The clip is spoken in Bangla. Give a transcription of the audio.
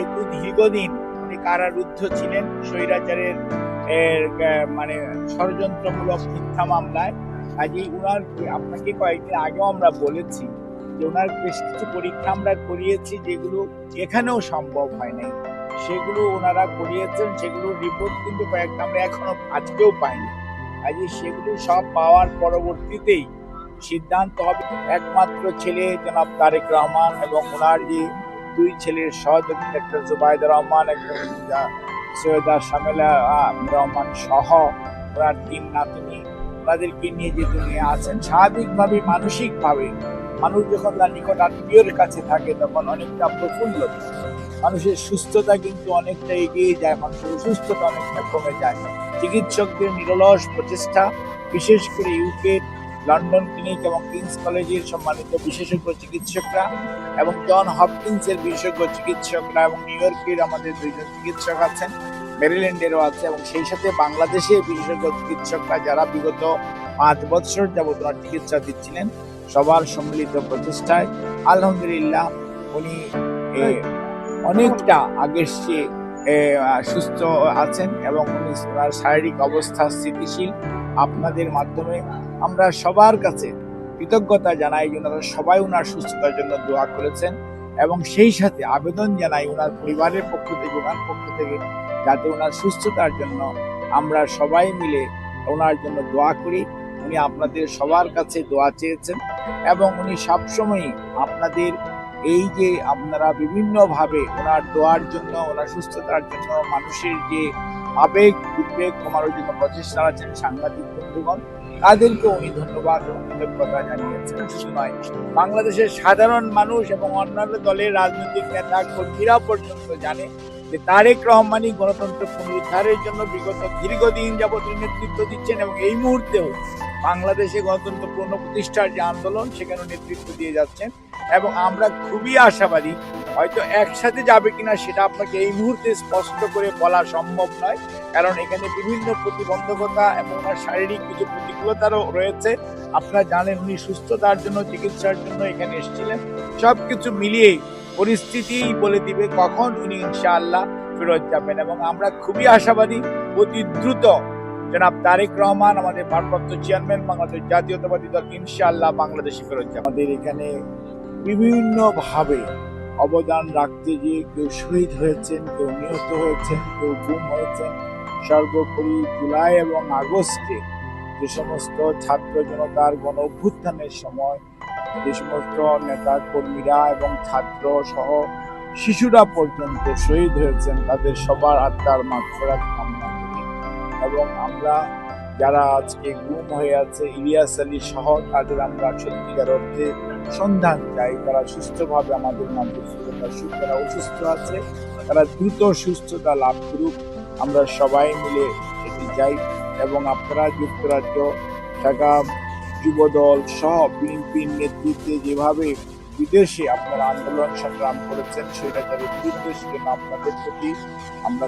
যেহেতু দীর্ঘদিন উনি কারারুদ্ধ ছিলেন স্বৈরাচারের মানে ষড়যন্ত্রমূলক মিথ্যা মামলায়। কাজেই উনার আপনাকে কয়েকদিন আগেও আমরা বলেছি যে ওনার বেশ কিছু পরীক্ষা আমরা করিয়েছি যেগুলো এখানেও সম্ভব হয় নাই। সেগুলো ওনারা করিয়েছেন সেগুলোর রিপোর্ট কিন্তু কয়েকটা আমরা এখনও আজকেও পাইনি। কাজে সেগুলো সব পাওয়ার পরবর্তীতেই সিদ্ধান্ত হবে। একমাত্র ছেলে জনাব তারেক রহমান এবং ওনার যে দুই ছেলের সহযোগী একটা জুবাইদ রহমান সৈয়দা শামেলা রহমান সহ ওনার তিন নাতনি। ওনাদেরকে নিয়ে যে দুনিয়া আছেন, স্বাভাবিকভাবে, মানসিকভাবে, মানুষ যখন তার নিকট আত্মীয়র কাছে থাকে, তখন অনেকটা প্রফুল্ল। মানুষের সুস্থতা কিন্তু অনেকটা এগিয়ে যায়, মানুষের অসুস্থতা অনেকটা কমে যায়। চিকিৎসকদের নিরলস প্রচেষ্টা, বিশেষ করে ইউকে লন্ডন ক্লিনিক এবং কিংস কলেজের সম্মানিত বিশেষজ্ঞ চিকিৎসকরা এবং জন হপকিন্সের বিশেষজ্ঞ চিকিৎসকরা এবং নিউ ইয়র্কের আমাদের দুইজন চিকিৎসক আছেন মেরিল্যান্ডেরও আছে এবং সেই সাথে বাংলাদেশে বিশেষজ্ঞ চিকিৎসকরা যারা বিগত পাঁচ বছর যাবত ওনার চিকিৎসা দিচ্ছিলেন, সবার সম্মিলিত প্রচেষ্টায় আলহামদুলিল্লাহ উনি অনেকটা আগের সুস্থ আছেন এবং উনি ওনার শারীরিক অবস্থা স্থিতিশীল আপনাদের মাধ্যমে আমরা সবার কাছে কৃতজ্ঞতা জানাই ওনারা সবাই ওনার সুস্থতার জন্য দোয়া করেছেন এবং সেই সাথে আবেদন জানাই ওনার পরিবারের পক্ষ থেকে, ওনার পক্ষ থেকে, যাতে ওনার সুস্থতার জন্য আমরা সবাই মিলে ওনার জন্য দোয়া করি। উনি আপনাদের সবার কাছে দোয়া চেয়েছেন এবং উনি সবসময়ই আপনাদের এই যে আপনারা বিভিন্নভাবে ওনার দোয়ার জন্য, ওনার সুস্থতার জন্য, মানুষের যে আবেগ, উদ্বেগ কমানোর জন্য প্রচেষ্টা চালাচ্ছেন সাংবাদিক বন্ধুগণ, তাদেরকে উনি ধন্যবাদ এবং কৃতজ্ঞতা জানিয়েছেন। নয় বাংলাদেশের সাধারণ মানুষ এবং অন্যান্য দলের রাজনৈতিক নেতা, কর্মীরা পর্যন্ত জানে যে তারেক রহমানই গণতন্ত্র পুনরুদ্ধারের জন্য বিগত দীর্ঘদিন যাবত নেতৃত্ব দিচ্ছেন এবং এই মুহূর্তেও বাংলাদেশে গণতন্ত্র পুনঃপ্রতিষ্ঠার যে আন্দোলন সেখানে নেতৃত্ব দিয়ে যাচ্ছেন। এবং আমরা খুবই আশাবাদী হয়তো একসাথে যাবে কিনা সেটা আপনাকে এই মুহূর্তে স্পষ্ট করে বলা সম্ভব নয়। কারণ এখানে বিভিন্ন প্রতিবন্ধকতা এবং ওনার শারীরিক কিছু প্রতিকূলতারও রয়েছে। আপনারা জানেন উনি সুস্থতার জন্য, চিকিৎসার জন্য এখানে এসেছিলেন। সব কিছু মিলিয়ে পরিস্থিতিই বলে দিবে কখন উনি ইনশাআল্লাহ ফেরত যাবেন। এবং আমরা খুবই আশাবাদী, অতি দ্রুত জনাব তারেক রহমান, আমাদের ভারপ্রাপ্ত চেয়ারম্যান, বাংলাদেশ জাতীয়তাবাদী দল, ইনশাআল্লাহ বাংলাদেশে ফেরত যাবে। আমাদের এখানে বিভিন্নভাবে অবদান রাখতে গিয়ে কেউ শহীদ হয়েছেন, কেউ নিহত হয়েছেন, কেউ গুম হয়েছেন। সর্বোপরি জুলাই এবং আগস্টে যে সমস্ত ছাত্র জনতার গণ অভ্যুত্থানের সময় যে সমস্ত নেতা কর্মীরা এবং ছাত্র সহ শিশুরা পর্যন্ত শহীদ হয়েছেন, তাদের সবার আত্মার মাত্রাত কামনা করি। এবং আমরা যারা আজকে গুম হয়ে আছে, ইলিয়াস আলী সহ, তাদের আমরা সত্যিকার অর্থে সন্ধান চাই। তারা সুস্থভাবে আমাদের মাঝে ফিরে আসুক যারা অসুস্থ আছে। তারা দ্রুত সুস্থতা লাভ করুক। আমরা সবাই মিলে এটি যাই এবং আপনারা, যুক্তরাজ্য, ঢাকা যুবদল সহ বিএনপির নেতৃত্বে যেভাবে বিদেশে আপনারা আন্দোলন সংগ্রাম করেছেন, সেটা যাদের সেজন্য আপনাদের প্রতি আমরা